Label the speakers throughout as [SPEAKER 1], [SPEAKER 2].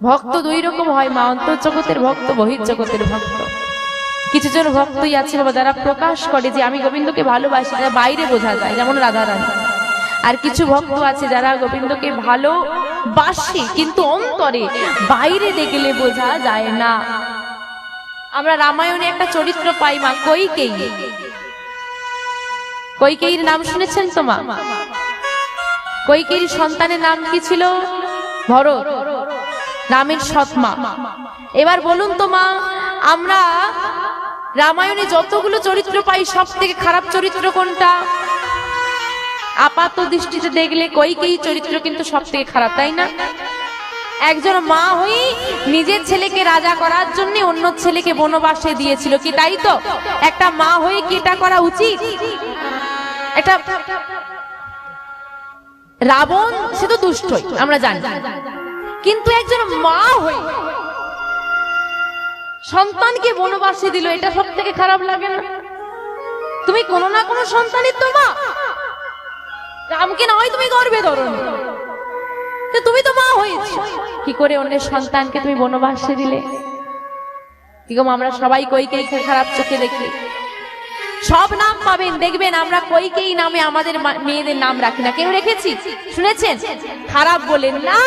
[SPEAKER 1] ভক্ত দুই রকম হয়, মা অন্তর জগতের ভক্ত বহির জগতের ভক্ত। কিছু জন ভক্তই আছে বাবা যারা প্রকাশ করে যে আমি গোবিন্দকে ভালোবাসি যারা বাইরে বোঝা যায়, যেমন রাধা রানী। আর কিছু ভক্ত আছে যারা গোবিন্দকে ভালো বাসে কিন্তু অন্তরে বাইরে দেখলে বোঝা যায় না। আমরা রামায়ণে একটা চরিত্র পাই, মা কৈকেয়ী। কৈকেয়ীর নাম শুনেছেন তো মা? কৈকেয়ীর সন্তানের নাম কি ছিল? ভরত। রামের সৎমা। এবার বলুন তো মা, আমরা রামায়ণে যতগুলো চরিত্র পাই সব থেকে খারাপ চরিত্র কোনটা? আপাত দৃষ্টিতে দেখলে কৈকেয়ী চরিত্র কিন্তু সব থেকে খারাপ, তাই না? একজন মা হয়ে নিজের ছেলেকে রাজা করার জন্য অন্য ছেলেকে বনবাসে দিয়েছিল কি, তাই তো? একটা মা হয়ে কি এটা করা উচিত? একটা রাবণ, সে তো দুষ্টই, আমরা জানি। কিন্তু একজন মা হয়ে সন্তানকে বনবাসে দিল, এটা সব থেকে খারাপ লাগে না। তুমি কোনো না কোনো সন্তানের তো মা। রামকে না হয় তুমি গর্বে ধরো তুমি তো মা হয়েছ। কি করে অন্যের সন্তানকে তুমি বনবাসে দিলে? কি আমরা সবাই কইকেই খারাপ চোখে দেখি? সব নাম পাবেন, দেখবেন আমরা কইকেই নামে আমাদের মেয়েদের নাম রাখি না। কেউ রেখেছি? শুনেছেন? খারাপ বলেন না।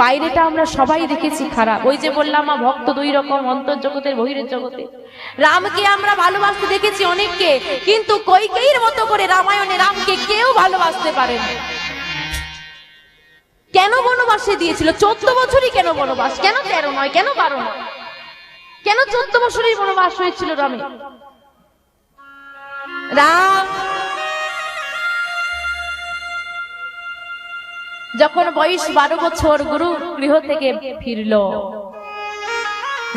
[SPEAKER 1] বাইরেটা আমরা সবাই দেখেছি খারাপ। ওই যে বললাম ভক্ত দুই রকম অন্তর জগতের বহিরের জগতে রামকে আমরা ভালোবাসতে দেখেছি অনেককে, কিন্তু কৈকেয়ীর মতো করে রামায়ণে রামকে কেউ ভালোবাসতে পারে না কেন বনবাসে দিয়েছিল? চোদ্দ বছরই কেন বনবাস? কেন তেরো নয়? কেন বারো নয়? কেন চোদ্দ বছরই বনবাস হয়েছিল রামে? রাম যখন বয়স বারো বছর গুরু গৃহ থেকে ফিরল।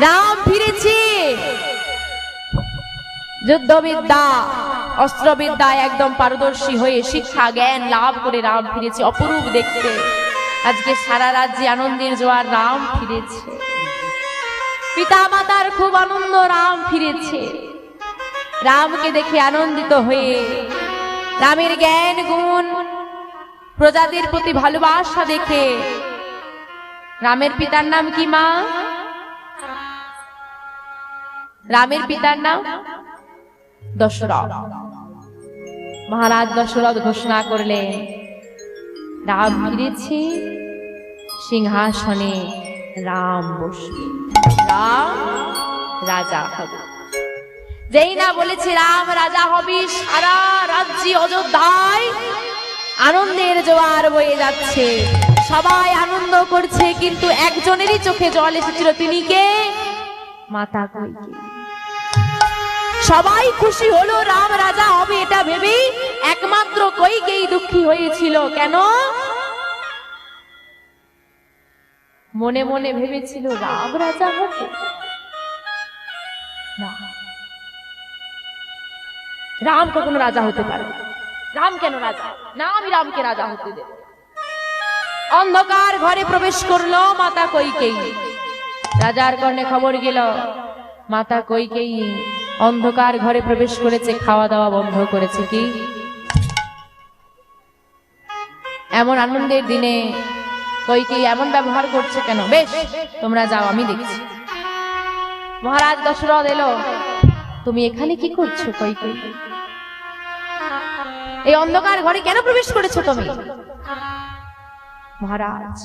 [SPEAKER 1] রাম ফিরেছে। যুদ্ধবিদ্যা অস্ত্রবিদ্যা একদম পারদর্শী হয়ে শিক্ষা জ্ঞান লাভ করে রাম ফিরেছে অপরূপ দেখতে। আজকে সারা রাজ্যে আনন্দের জোয়ার রাম ফিরেছে। পিতা মাতার খুব আনন্দ রাম ফিরেছে। রামকে দেখে আনন্দিত হয়ে রামের জ্ঞান গুণ প্রজাদের প্রতি ভালোবাসা দেখে। রামের পিতার নাম কি, মা? রামের পিতার নাম দশরথ। মহারাজ দশরথ ঘোষণা করলেন, রাম ফিরেছে, সিংহাসনে রাম বসবে। রাম রাজা হবে। যেই না বলেছে রাম রাজা হবি, সারা রাজ্যে অযোধ্যায় আনন্দের জোয়ার বয়ে যাচ্ছে। সবাই আনন্দ করছে, কিন্তু একজনেরই চোখে জল এসেছিল। তিনি কে? মাতা সবাই খুশি হলো, রাম রাজা হবে এটা ভেবেই একমাত্র কইকেই দুঃখী হয়েছিল। কেন? মনে মনে ভেবেছিল, রাম রাজা হবে। রাম কখনো রাজা হতে পারে না। রাম কেন রাজা? না আমি রামকে রাজা হতে দেব। অন্ধকার ঘরে প্রবেশ করল মাতা কইকেই রাজার কর্ণে খবর গেল, মাতা কইকেই অন্ধকার ঘরে প্রবেশ করেছে খাওয়া দাওয়া বন্ধ করেছে কি? এমন আনন্দের দিনে কইকেই এমন ব্যবহার করছে কেন? বেশ, তোমরা যাও, আমি দেখছি। মহারাজ দশরথ এলো, তুমি এখানে কি করছ কইকেই এই অন্ধকার ঘরে কেন প্রবেশ করেছ তুমি? মহারাজ,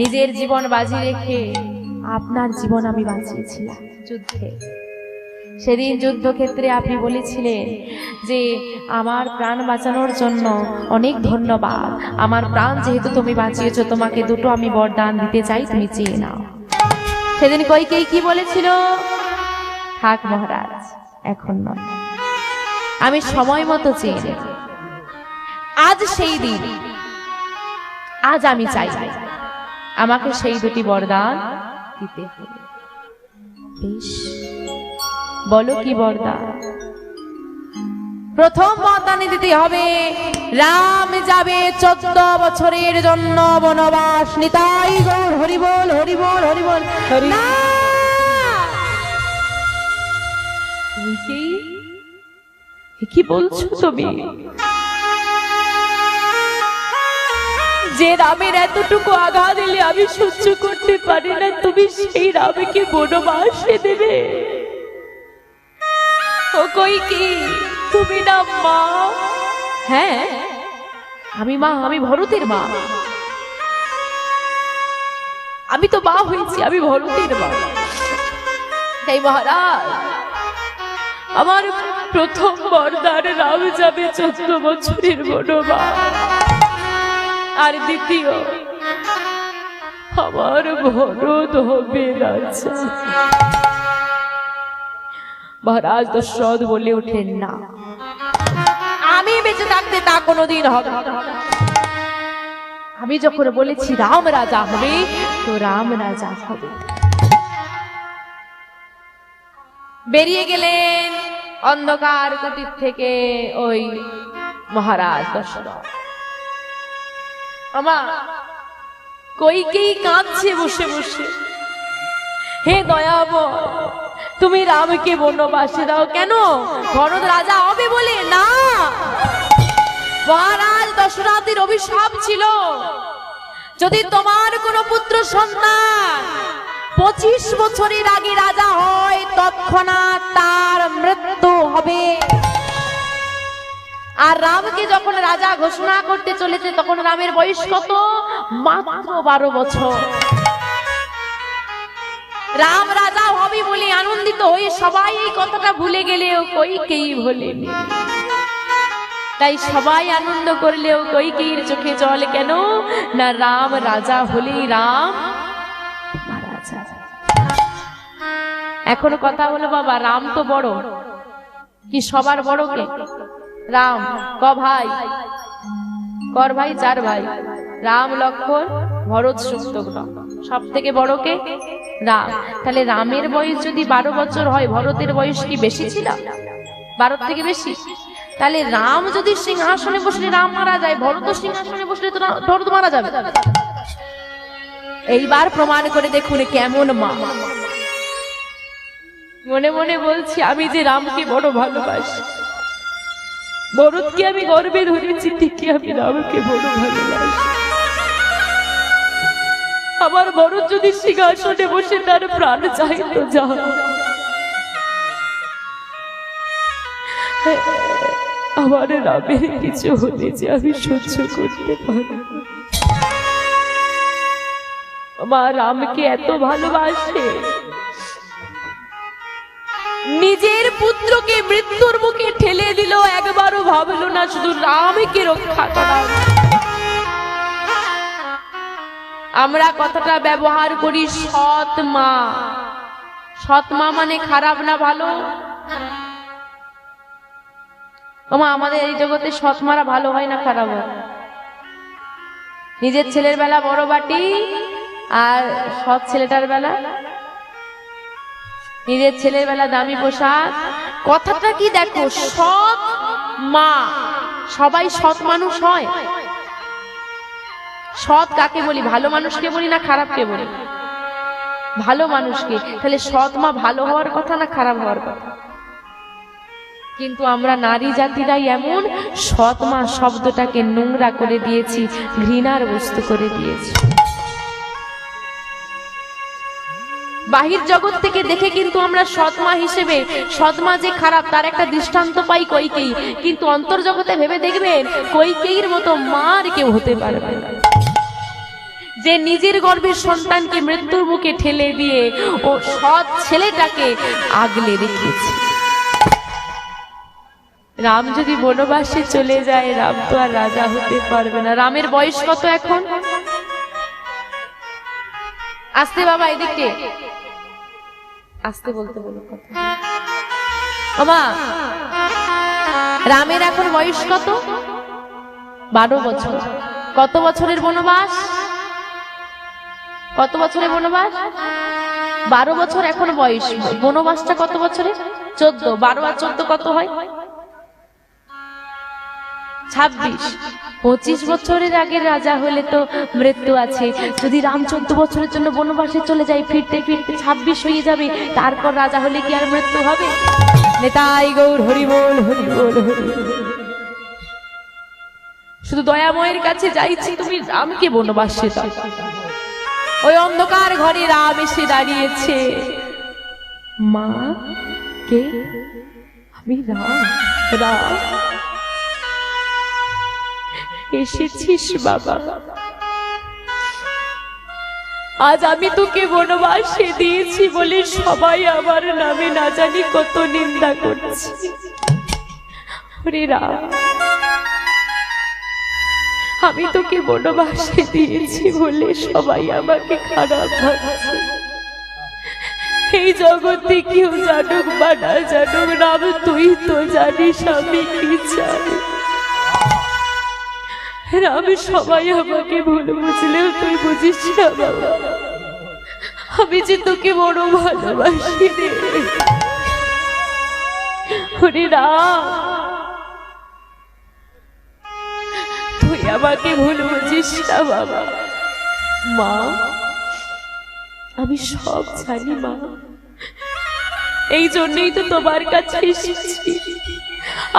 [SPEAKER 1] নিজের জীবন বাজি রেখে আপনার জীবন আমি বাঁচিয়েছিলাম যুদ্ধে। সেদিন যুদ্ধক্ষেত্রে আপনি বলেছিলেন যে আমার প্রাণ বাঁচানোর জন্য অনেক ধন্যবাদ। আমার প্রাণ যেহেতু তুমি বাঁচিয়েছ, তোমাকে দুটো আমি বরদান দিতে চাই, তুমি চেয়ে নাও। সেদিন কইকেই কি বলেছিল? থাক মহারাজ, এখন নয়। আমি সময় মতো চেয়ে নেব। আজ সেই দিন। আজ আমি চাই। আমাকে সেই দুটি বরদান দিতে হবে। বেশ। বলো কি বরদান? প্রথম বরদানে দিতে হবে, রাম যাবে চোদ্দ বছরের জন্য বনবাস। নিতাই গৌর হরিবল হরিবল হরিবল হরি কি বলছো তুমি? যে রামের এতটুকু আঘাত দিলে আমি সহ্য করতে পারি না তুমি সেই রামকে বনবাসে দেবে। ও কই কি? তুমি না মা? হ্যাঁ? আমি মা আমি ভরতের মা। আমি তো মা হয়েছি আমি ভরতের মা। তাই মহারাজ আমার প্রথম বরদার রাম যাবে চোদ্দ বছরের বনবা আর দ্বিতীয়, আমার ভরত হবে রাজা। মহারাজ দশরথ বলে ওঠেন না। আমি বেঁচে থাকতে তা কোনোদিন হবে। আমি যখন বলেছি রাম রাজা হবে, তো রাম রাজা হবে। বেরিয়ে গেলেন। অন্ধকার কুটির থেকে ওই মহারাজ দশরথ আমার কইকেই কাঁদছে বসে বসে? হে দয়াবর তুমি রামকে বনবাসে দাও কেন? ভরত রাজা হবে বলে না। মহারাজ দশরথের অভিশাপ ছিল। যদি তোমার কোনো পুত্র সন্তান পঁচিশ বছরের আগে রাজা হয়, তৎক্ষণাৎ তার মৃত্যু হবে। আর রামকে যখন রাজা ঘোষণা করতে চলেছে, তখন রামের বয়স কত? মাত্র বারো বছর। রাম রাজা হবে বলে আনন্দিত হয়ে সবাই এই কথাটা ভুলে গেলেও কইকেই ভোলেনি তাই সবাই আনন্দ করলেও কৈকেয়ীর চোখে জল কেন? না রাম রাজা হলেই রাম। যাবে। এখন কথা হলো বাবা, রাম তো বড়। কি সবার বড় কে? রাম, ক ভাই? কর ভাই, চার ভাই। রাম, লক্ষণ, ভরত শত্রুঘ্ন সব থেকে বড় কে? রাম। তাহলে রামের বয়স যদি বারো বছর হয়, ভরতের বয়স কি বেশি ছিল? বারোর থেকে বেশি? তাহলে রাম যদি সিংহাসনে বসলে রাম মারা যায়, ভরত সিংহাসনে বসলে তো ভরত মারা যাবে। এইবার প্রমাণ করে দেখুন কেমন মা। মনে মনে বলছি, আমি যে রামকে বড় ভালোবাসি ভরতকে আমি গর্বে ধরেছি, ঠিকই আমি রামকে বড় ভালোবাসি। আমার ভরত যদি সিংহাসনে বসে তার প্রাণ চাইতো যা আমার রামের কিছু হলে যে আমি সহ্য করতে পারি আমার রামকে এত ভালোবাসে। নিজের পুত্রকে মৃত্যুর মুখে ঠেলে দিল, একবারও ভাবলো না শুধু রামকে রক্ষা করা। আমরা কথাটা ব্যবহার করি সৎ মা। সৎ মা মানে খারাপ না ভালো? ওমা আমাদের এই জগতে সৎ মারা ভালো হয় না খারাপ হয়? নিজের ছেলের বেলা বড় বাটি আর সৎ ছেলেটার বেলা? নিজের ছেলের বেলা দামি পোশাক? কথাটা কি দেখো, সৎ মা। সবাই সৎ মানুষ হয়। সৎ কাকে বলি? ভালো মানুষকে বলি না খারাপকে বলি? ভালো মানুষকে। তাহলে সৎ মা ভালো হওয়ার কথা না খারাপ হওয়ার কথা? কিন্তু আমরা নারী জাতিরাই এমন। সৎ মা শব্দটাকে নোংরা করে দিয়েছি, ঘৃণার বস্তু করে দিয়েছি। বাহির জগৎ থেকে দেখে কিন্তু আমরা সৎমা হিসেবে, সৎমা যে খারাপ, তার একটা দৃষ্টান্ত পাই কইকেই। কিন্তু অন্তর জগতে ভেবে দেখবেন, কইকেইর মতো মার কেউ হতে পারবে না। যে নিজের গর্ভের সন্তানকে মৃত্যুর মুখে ঠেলে দিয়ে ও সৎ ছেলেটাকে আগলে রেখেছে। রাম যদি বনবাসে চলে যায়, রাম তো আর রাজা হতে পারবে না। রামের বয়স কত এখন? আসতে বাবা, এদিকে। আসতে বলতে বলো কথা। রামের এখন বয়স কত? বারো বছর। কত বছরের বনবাস? কত বছরের বনবাস? বারো বছর এখন বয়স। বনবাসটা কত বছরের? চোদ্দ। বারো আর চোদ্দ কত হয়? ছাব্বিশ। পঁচিশ বছরের আগে রাজা হলে তো মৃত্যু আছে। যদি রাম চোদ্দ বছরের জন্য বনবাসে চলে যায় ফিরতে ফিরতে ছাব্বিশ হয়ে যাবে। তারপর রাজা হলে কি আর মৃত্যু হবে? নেতাই গৌর হরিবোল হরিবোল। শুধু দয়াময়ের কাছে যাইছি তুমি রামকে বনবাসে দাও। ওই অন্ধকার ঘরে রাম এসে দাঁড়িয়েছে। মা কে? আমি রাম রাম। এসেছিস, বাবা। আজ আমি তোকে বনবাসে দিয়েছি বলে সবাই আমার নামে না জানি কত নিন্দা করছে। আমি তোকে বনবাসে দিয়েছি বলে সবাই আমাকে খারাপ ভাবছে। এই জগতে কেউ জানুক বা না জানুক, রাম, তুই তো জানিস আমি কি চাই রাম সবাই আমাকে ভুল বুঝলেও তুই বুঝিস বাবা। আমি যে তোকে বড় ভালোবাসি রে। ওরে রাম তুই আমাকে ভুল বুঝিস না, বাবা। মা, আমি সব জানি, মা। এই জন্যই তো তোমার কাছে এসেছি।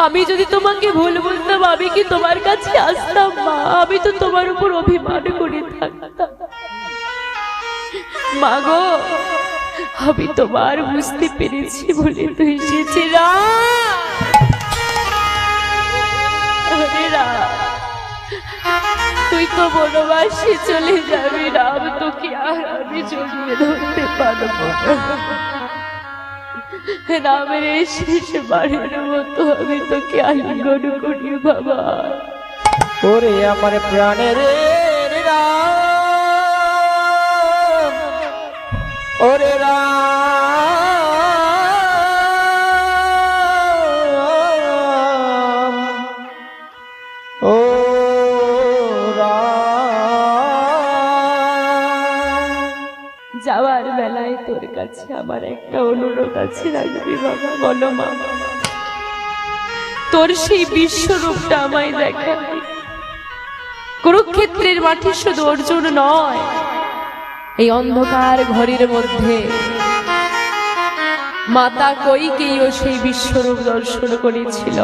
[SPEAKER 1] আমি যদি তোমাকে ভুল বলতাম আমি কি তোমার কাছে আসতাম, মা? আমি তো তোমার উপর অভিমান করে থাকতাম। মা গো, আমি তোমার বুঝতে পেরেছি বলে তো তুই তো বনবাসে চলে যাবি, রাম, তোকে আর আমি জড়িয়ে ধরতে পারব রামের শেষ বাড়ির মতো আমি তোকে আলিঙ্গন করি বাবা।
[SPEAKER 2] ওরে আমার প্রাণের
[SPEAKER 1] তোর কাছে আমার একটা অনুরোধ আছে রাখবি বাবা, বলো মা। তোর সেই বিশ্বরূপটা আমায় দেখাবি কুরুক্ষেত্রের মাঠে শুধু অর্জুন নয়, এই অন্ধকার ঘরের মধ্যে। মাতা কৈকেও সেই বিশ্বরূপ দর্শন করেছিল।